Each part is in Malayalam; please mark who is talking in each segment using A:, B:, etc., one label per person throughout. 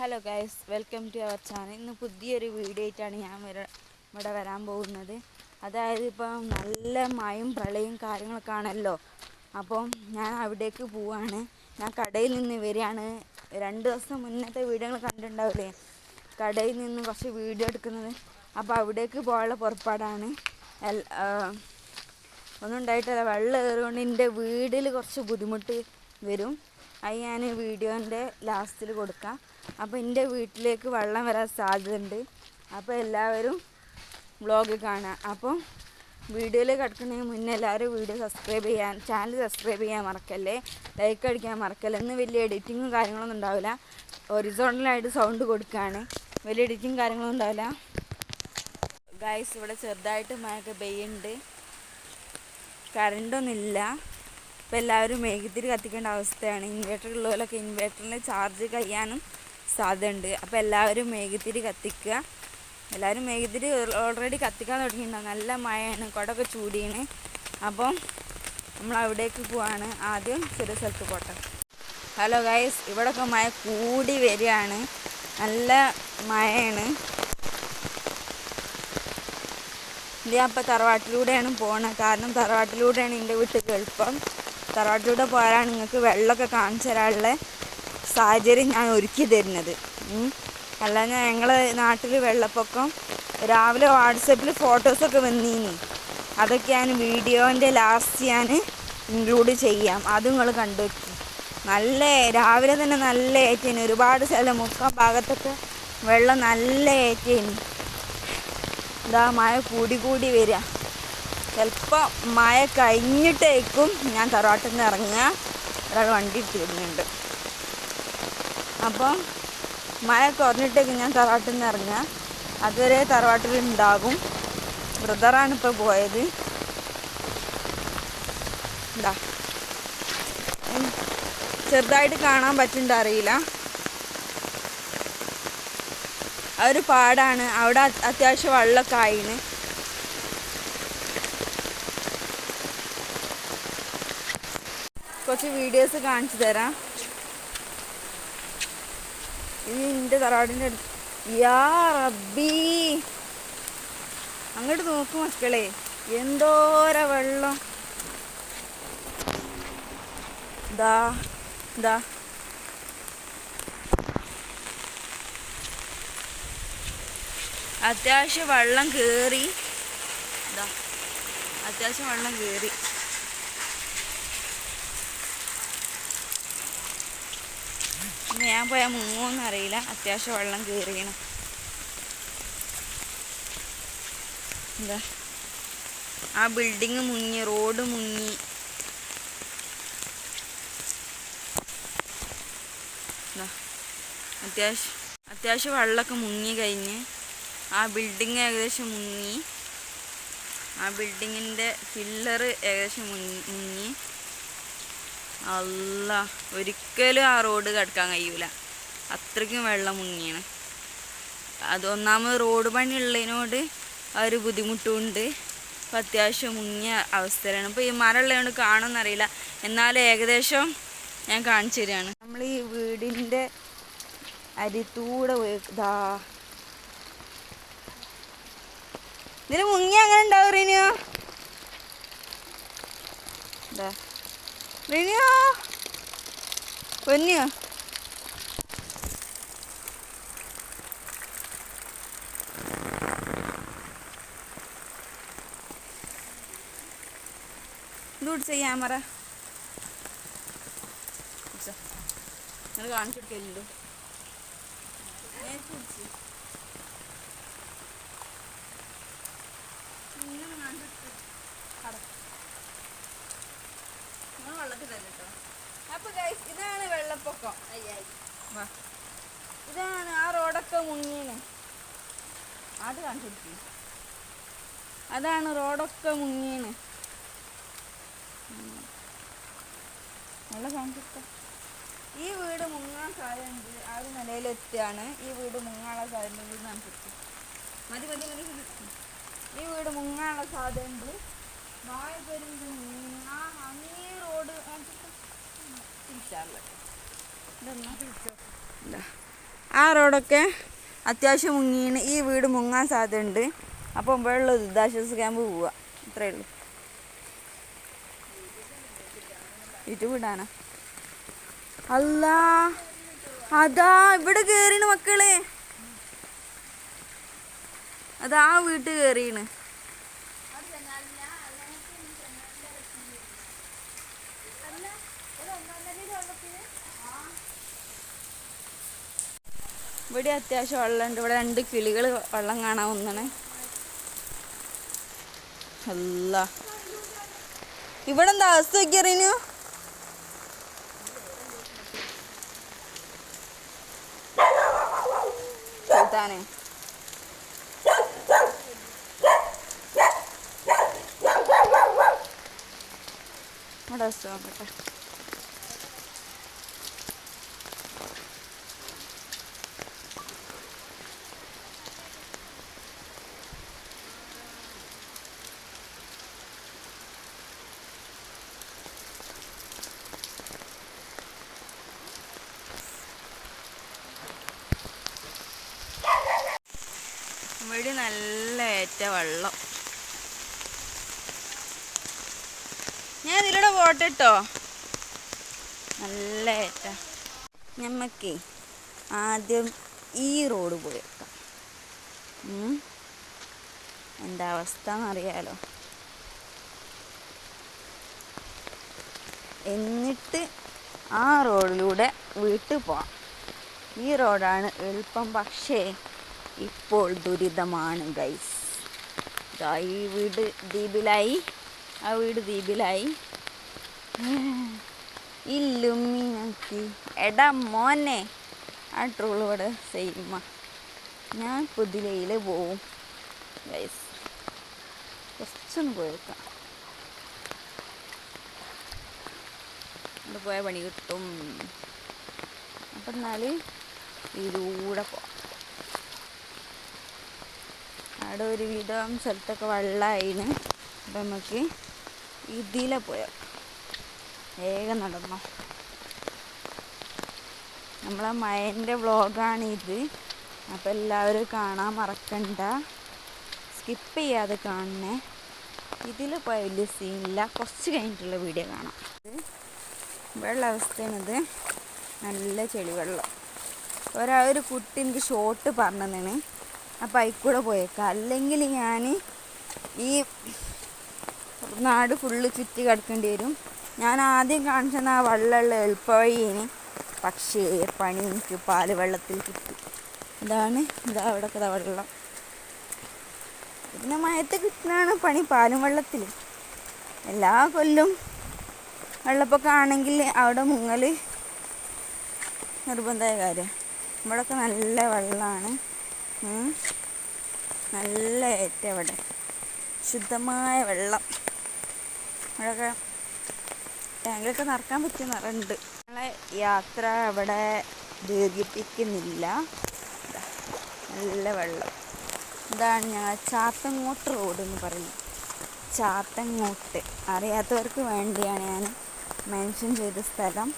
A: Hello guys welcome to our channel ഇന്ന് പുതിയൊരു വീഡിയോ ആയിട്ടാണ് ഞാൻ വര ഇവിടെ വരാൻ പോകുന്നത്. അതായത് ഇപ്പം നല്ല മഴയും പ്രളയും കാര്യങ്ങളൊക്കെ ആണല്ലോ. അപ്പം ഞാൻ അവിടേക്ക് പോവാണ്. ഞാൻ കടയിൽ നിന്ന് വരികയാണ്. രണ്ട് ദിവസം മുന്നത്തെ വീഡിയോകൾ കണ്ടിട്ടുണ്ടാവില്ലേ? കടയിൽ നിന്ന് കുറച്ച് വീഡിയോ എടുക്കുന്നത്. അപ്പോൾ അവിടേക്ക് പോകാനുള്ള പുറപ്പാടാണ്. ഒന്നും ഉണ്ടായിട്ടില്ല. വെള്ളം കയറുകൊണ്ട് എന്റെ വീടിൽ കുറച്ച് ബുദ്ധിമുട്ട് വരും. അത് ഞാൻ വീഡിയോന്റെ ലാസ്റ്റിൽ കൊടുക്കാം. അപ്പോൾ എന്റെ വീട്ടിലേക്ക് വെള്ളം വരാൻ സാധ്യതയുണ്ട്. അപ്പോൾ എല്ലാവരും വ്ളോഗ് കാണുക അപ്പോൾ വീഡിയോയിൽ കിടക്കുന്നതിന് മുന്നേ എല്ലാവരും വീഡിയോ സബ്സ്ക്രൈബ് ചെയ്യാൻ ചാനൽ സബ്സ്ക്രൈബ് ചെയ്യാൻ മറക്കല്ലേ? ലൈക്ക് അടിക്കാൻ മറക്കല്ലേ? ഇന്ന് വലിയ എഡിറ്റിങ്ങും കാര്യങ്ങളൊന്നും ഉണ്ടാവില്ല. ഒറിജിനലായിട്ട് സൗണ്ട് കൊടുക്കുകയാണ് വലിയ എഡിറ്റിങ് കാര്യങ്ങളൊന്നും ഉണ്ടാവില്ല. ഗൈസ് ഇവിടെ ചെറുതായിട്ട് മഴയൊക്കെ പെയ്യുന്നുണ്ട്. കറണ്ടൊന്നുമില്ല ഇപ്പം എല്ലാവരും മേഘത്തിൽ കത്തിക്കേണ്ട അവസ്ഥയാണ്. ഇൻവേർട്ടർ ഉള്ളവരൊക്കെ ഇൻവേർട്ടറിൽ ചാർജ് കഴിയാനും സാധ്യതയുണ്ട്. അപ്പോൾ എല്ലാവരും മെഴുകുതിരി കത്തിക്കുക. എല്ലാവരും മെഴുകുതിരി ഓൾറെഡി കത്തിക്കാൻ തുടങ്ങിയിട്ടുണ്ടാവും നല്ല മഴയാണ്. കുടമൊക്കെ ചൂടിയാണ്. അപ്പം നമ്മൾ അവിടേക്ക് പോവാണ്. ആദ്യം ചെറിയ സ്ഥലത്ത് പോട്ടെ. ഹലോ ഗൈസ് ഇവിടെയൊക്കെ മഴ കൂടി വരികയാണ്. നല്ല മഴയാണ്. ഞാൻ ഇപ്പോൾ തറവാട്ടിലൂടെയാണ് പോണത്. കാരണം തറവാട്ടിലൂടെയാണ് എന്റെ വീട്ടിൽ എളുപ്പം. തറവാട്ടിലൂടെ പോയാലാണ് നിങ്ങൾക്ക് വെള്ളമൊക്കെ കാണിച്ചു തരാനുള്ള. സാഹചര്യം ഞാൻ ഒരുക്കി തരുന്നത്. അല്ല അല്ലാതെ ഞങ്ങളെ നാട്ടിൽ വെള്ളപ്പൊക്കം രാവിലെ വാട്സപ്പിൽ ഫോട്ടോസൊക്കെ വന്നീനി. അതൊക്കെ ഞാൻ വീഡിയോന്റെ ലാസ്റ്റ് ഞാൻ ഇൻക്ലൂഡ് ചെയ്യാം. അത് നിങ്ങൾ കണ്ടു നല്ല രാവിലെ തന്നെ നല്ല ഏറ്റേന്. ഒരുപാട് സ്ഥലം മുക്കാൽ ഭാഗത്തൊക്കെ വെള്ളം നല്ല ഏറ്റേന്. ഇതാ മഴ കൂടി കൂടി വരിക ചിലപ്പോൾ മഴ കഴിഞ്ഞിട്ടേക്കും ഞാൻ തറവാട്ടിൽ നിന്ന് ഇറങ്ങുക ഒരാൾ വണ്ടി ഇട്ട് വരുന്നുണ്ട് അപ്പം മഴ കുറഞ്ഞിട്ടേക്ക് ഞാൻ തറവാട്ടിൽ നിന്ന് ഇറങ്ങുക. അതുവരെ തറവാട്ടിൽ ഉണ്ടാകും ബ്രദറാണ് ഇപ്പോൾ പോയത്. എന്താ ചെറുതായിട്ട് കാണാൻ പറ്റുന്നുണ്ട് അറിയില്ല. ഒരു പാടാണ്. അവിടെ അത് അത്യാവശ്യം വെള്ളമൊക്കെ ആയിന്. കുറച്ച് വീഡിയോസ് കാണിച്ചു തരാം. ഇത് എന്റെ തറവാടിന്റെ അടുത്ത്. യാ റബ്ബി. അങ്ങോട്ട് നോക്കൂ മക്കളെ എന്തോര വെള്ളം. ദാ ദാ. അത്യാവശ്യം വെള്ളം കയറി അത്യാവശ്യം വെള്ളം കയറി ഞാൻ പോയാൽ മുങ്ങോന്ന് അറിയില്ല. അത്യാവശ്യം വെള്ളം കയറിയണം എന്താ? ആ ബിൽഡിങ് മുങ്ങി റോഡ് മുങ്ങി. അത്യാവശ്യം അത്യാവശ്യം വെള്ളമൊക്കെ മുങ്ങി കഴിഞ്ഞ്. ആ ബിൽഡിങ് ഏകദേശം മുങ്ങി. ആ ബിൽഡിങ്ങിന്റെ പില്ലറ് ഏകദേശം മുങ്ങി. അല്ല ഒരിക്കലും ആ റോഡ് കിടക്കാൻ കഴിയൂല. അത്രയ്ക്കും വെള്ളം മുങ്ങിയാണ്. അത് ഒന്നാമത് റോഡ് പണി ഉള്ളതിനോട് ആ ഒരു ബുദ്ധിമുട്ടുണ്ട്. അപ്പം അത്യാവശ്യം മുങ്ങിയ അവസ്ഥയിലാണ്. ഇപ്പോൾ ഈ മരം ഉള്ളതുകൊണ്ട് കാണുമെന്നറിയില്ല. എന്നാലും ഏകദേശം ഞാൻ കാണിച്ചു തരികയാണ് നമ്മൾ ഈ വീടിന്റെ അരിത്തൂടെ ഇതാ ഇതിന് മുങ്ങി അങ്ങനെ ഉണ്ടാവും ദാ. റിനിയോ പൊന്നിയോ ഇതൂട്ട് ക്യാമറ നിങ്ങൾ കാണിച്ചു കൊടുക്കലുണ്ടോ അപ്പൊ ഗൈസ് ഇതാണ് വെള്ളപ്പൊക്കം. ഇതാണ് ആ റോഡൊക്കെ മുങ്ങിയാണ് അത് കാണിച്ചു അതാണ് റോഡൊക്കെ മുങ്ങിയാണ് ഈ വീട് മുങ്ങാൻ സാധ്യതയുണ്ട്. ആ ഒരു നിലയിലെത്തിയാണ് ഈ വീട് മുങ്ങാനുള്ള സാധ്യത വീട് കാണിച്ചിട്ട് മതി മതി മതി. ഈ വീട് മുങ്ങാനുള്ള സാധ്യതയുണ്ട്. വായ പെരുന്ത് മുങ്ങി അങ്ങേ റോഡ് കാണിച്ചിട്ട് തിരിച്ചാറില്ല ഇതെന്നാ തിരിച്ചോ ഇതാ ആ റോഡൊക്കെ അത്യാവശ്യം മുങ്ങിയാണ് ഈ വീട് മുങ്ങാൻ സാധ്യതയുണ്ട്. അപ്പം വെള്ളം ദുരിതാശ്വാസ ക്യാമ്പ് പോവുക. ഇത്രയേ ഉള്ളൂ. ഇറ്റ് വിടാനാ അല്ല അതാ ഇവിടെ കേറിണ് മക്കളെ. അതാ വീട്ടിൽ കേറിണ്. ഇവിടെ അത്യാവശ്യം വെള്ളമുണ്ട്. ഇവിടെ രണ്ട് കിളികൾ വെള്ളം കാണാൻ ഒന്നാണ് അല്ല. ഇവിടെ എന്താ അവസ്ഥ ഇവിടെ അവസ്ഥ ഇവിടെ നല്ല ഏറ്റ വെള്ളം. ഞാൻ ഇതിലൂടെ പോട്ടെ കേട്ടോ നല്ല ഏറ്റ ഞമ്മക്കേ ആദ്യം ഈ റോഡ് പോയേക്കാം ഉം. എന്താ അവസ്ഥ എന്നറിയാലോ എന്നിട്ട് ആ റോഡിലൂടെ വീട്ടിൽ പോവാം. ഈ റോഡാണ് എളുപ്പം പക്ഷേ ഇപ്പോൾ ദുരിതമാണ് ഗൈസ് ഈ വീട് ദ്വീപിലായി ആ വീട് ദ്വീപിലായി. ഇല്ലുമിനക്കി എടാ മോനെ ആ ട്രോൾ ഇവിടെ സെയിമ ഞാൻ പുതിലയിൽ പോവും ഗൈസ് കുറച്ചൊന്ന് പോയേക്കാം അവിടെ പോയാൽ പണി കിട്ടും. അപ്പം എന്നാൽ ഇതിലൂടെ പോവാം. അവിടെ ഒരു വിധം സ്ഥലത്തൊക്കെ വെള്ളമായിന് അപ്പം നമുക്ക് ഇതിലെ പോയ. വേഗം നടന്നു. നമ്മളെ മയന്റെ വ്ളോഗാണ് ഇത്. അപ്പം എല്ലാവരും കാണാൻ മറക്കണ്ട. സ്കിപ്പ് ചെയ്യാതെ കാണണേ. ഇതിൽ പോയ വലിയ സീനില്ല. കുറച്ച് കഴിഞ്ഞിട്ടുള്ള വീഡിയോ കാണാം. വെള്ള അവസ്ഥയാണിത് നല്ല ചെളിവെള്ളം. ഒരാ ഒരു കുട്ടി എനിക്ക് ഷോട്ട് പറഞ്ഞതാണ്. അപ്പം കൂടെ പോയേക്കാം. അല്ലെങ്കിൽ ഞാൻ ഈ നാട് ഫുള്ള് ചുറ്റി കിടക്കേണ്ടി വരും. ഞാൻ ആദ്യം കാണിച്ചെന്ന ആ വെള്ളമുള്ള എളുപ്പവഴിയേന് പക്ഷേ പണി എനിക്ക് പാൽ വെള്ളത്തിൽ കിട്ടി. ഇതാണ് ഇതാ അവിടെ ഒക്കെ വെള്ളം. പിന്നെ മയത്ത് കിട്ടുന്നതാണ് പണി പാലും വെള്ളത്തിൽ എല്ലാ കൊല്ലും വെള്ളപ്പൊക്കം ആണെങ്കിൽ അവിടെ മുങ്ങൽ നിർബന്ധമായ കാര്യം. ഇവിടെയൊക്കെ നല്ല വെള്ളമാണ്. നല്ല ഏറ്റ ഇവിടെ. ശുദ്ധമായ വെള്ളം. ഇവിടെയൊക്കെ ടാങ്കിലൊക്കെ നിറക്കാൻ പറ്റിയ നിറണ്ട് ഞങ്ങളെ യാത്ര അവിടെ ദീർഘിപ്പിക്കുന്നില്ല. നല്ല വെള്ളം. ഇതാണ് ഞങ്ങൾ ചാത്തങ്ങോട്ട് റോഡ് എന്ന് പറയുന്നത്. ചാത്തങ്ങോട്ട്. അറിയാത്തവർക്ക് വേണ്ടിയാണ് ഞാൻ മെൻഷൻ ചെയ്ത സ്ഥലം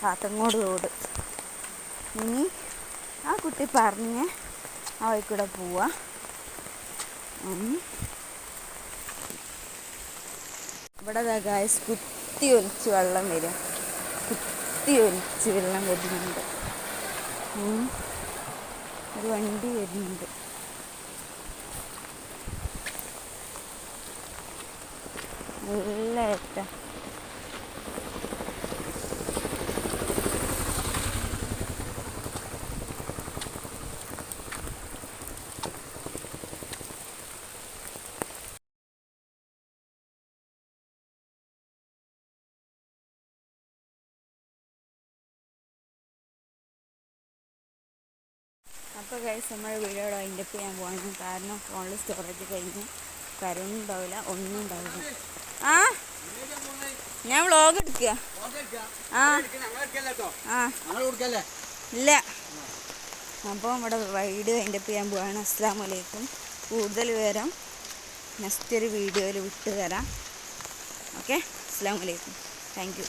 A: ചാത്തങ്ങോട് റോഡ്. ഇനി ആ കുട്ടി പറഞ്ഞ് ആ വഴി കൂടെ പോവാ. ഉം. ഇവിടെ ഗായസ് കുത്തി ഒലിച്ച് വെള്ളം വരും. കുത്തി ഒലിച്ച് വെള്ളം വരുന്നുണ്ട്. ഒരു വണ്ടി വരുന്നുണ്ട്. നല്ല ഏറ്റ. ഗൈസ് നമ്മൾ വീഡിയോ വൈൻഡപ്പ് ചെയ്യാൻ പോകണം കാരണം ഫോണിൽ സ്റ്റോറേജ് കഴിഞ്ഞു കരണ്ട് ഉണ്ടാവില്ല ഒന്നും ഉണ്ടാവില്ല. ആ? ഞാൻ വ്ളോഗ് എടുക്കുക ആ. ആ. ഇല്ല. അപ്പോൾ ഇവിടെ വീഡിയോ വൈൻഡപ്പ് ചെയ്യാൻ പോവാണ്. അസ്സാം വലൈക്കും കൂടുതൽ വിവരം നെക്സ്റ്റ് ഒരു വീഡിയോയിൽ വിട്ടു തരാം. ഓക്കെ അസ്സാം വലൈക്കും താങ്ക് യു